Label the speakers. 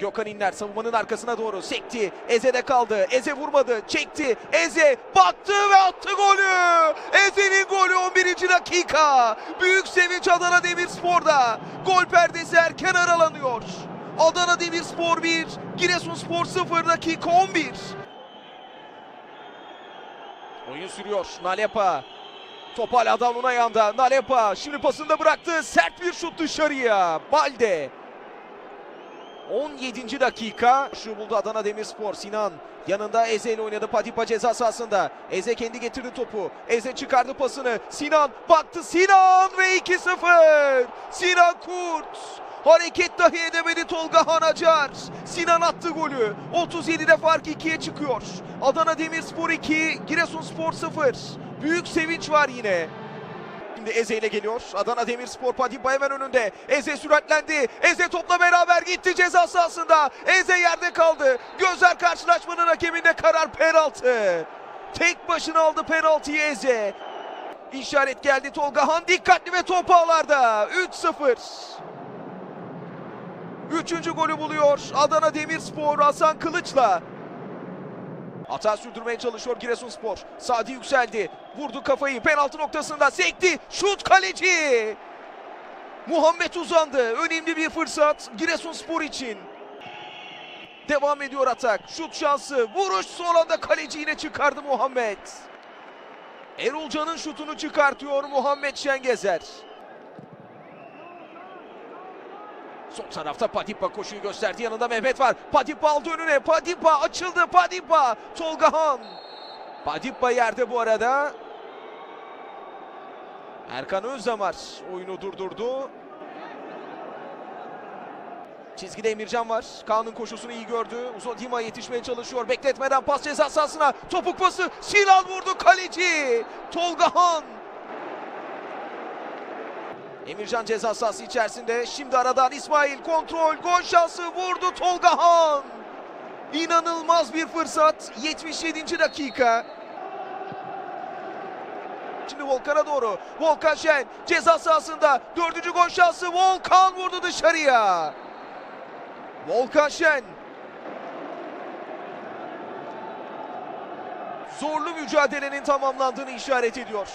Speaker 1: Gökhan İnler savunmanın arkasına doğru sekti. Eze'de kaldı. Eze vurmadı. Çekti. Eze baktı ve attı golü. Eze'nin golü 11. dakika. Büyük sevinç Adana Demirspor'da. Gol perdesi erken aralanıyor. Adana Demirspor 1, Giresunspor 0 dakika 11. Oyun sürüyor. Nalepa. Top hala Davlun ayağında. Nalepa şimdi pasında bıraktı. Sert bir şut dışarıya. Balde. 17. dakika. Şu buldu Adana Demirspor. Sinan yanında Eze ile oynadı. Patipa ceza sahasında. Eze kendi getirdi topu. Eze çıkardı pasını. Sinan baktı. Sinan ve 2-0. Sinan Kurt. Hareket dahi edemedi Tolga Hanacar. Sinan attı golü. 37'de fark 2'ye çıkıyor. Adana Demirspor 2, Giresunspor 0. Büyük sevinç var yine. Şimdi Eze ile geliyor. Adana Demirspor Patipa hemen önünde. Eze süratlendi. Eze topla beraber gitti ceza sahasında. Eze yerde kaldı. Gözler karşılaşmanın hakeminde karar penaltı. Tek başına aldı penaltıyı Eze. İşaret geldi Tolga Han dikkatli ve top ağlarda. 3-0. Üçüncü golü buluyor Adana Demirspor Hasan Kılıç'la. Hata sürdürmeye çalışıyor Giresunspor. Sadi yükseldi. Vurdu kafayı penaltı noktasında sekti. Şut kaleci. Muhammed uzandı. Önemli bir fırsat Giresunspor için. Devam ediyor atak. Şut şansı. Vuruş son anda kaleci yine çıkardı Muhammed. Erolcan'ın şutunu çıkartıyor Muhammed Şengezer. Sol tarafta Patipa koşuyu gösterdi. Yanında Mehmet var. Patipa aldı önüne. Patipa açıldı. Patipa. Tolga Han. Patipa yerde bu arada. Erkan Özdamar oyunu durdurdu. Çizgide Emircan var. Kaan'ın koşusunu iyi gördü. Uzodima yetişmeye çalışıyor. Bekletmeden pas ceza sahasına. Topuk pası. Sinan vurdu kaleci. Tolga Han. Emircan ceza sahası içerisinde. Şimdi aradan İsmail kontrol. Gol şansı vurdu Tolga Han. İnanılmaz bir fırsat. 77. dakika. Şimdi Volkan'a doğru. Volkan Şen ceza sahasında. Dördüncü gol şansı. Volkan vurdu dışarıya. Volkan Şen. Zorlu mücadelenin tamamlandığını işaret ediyor.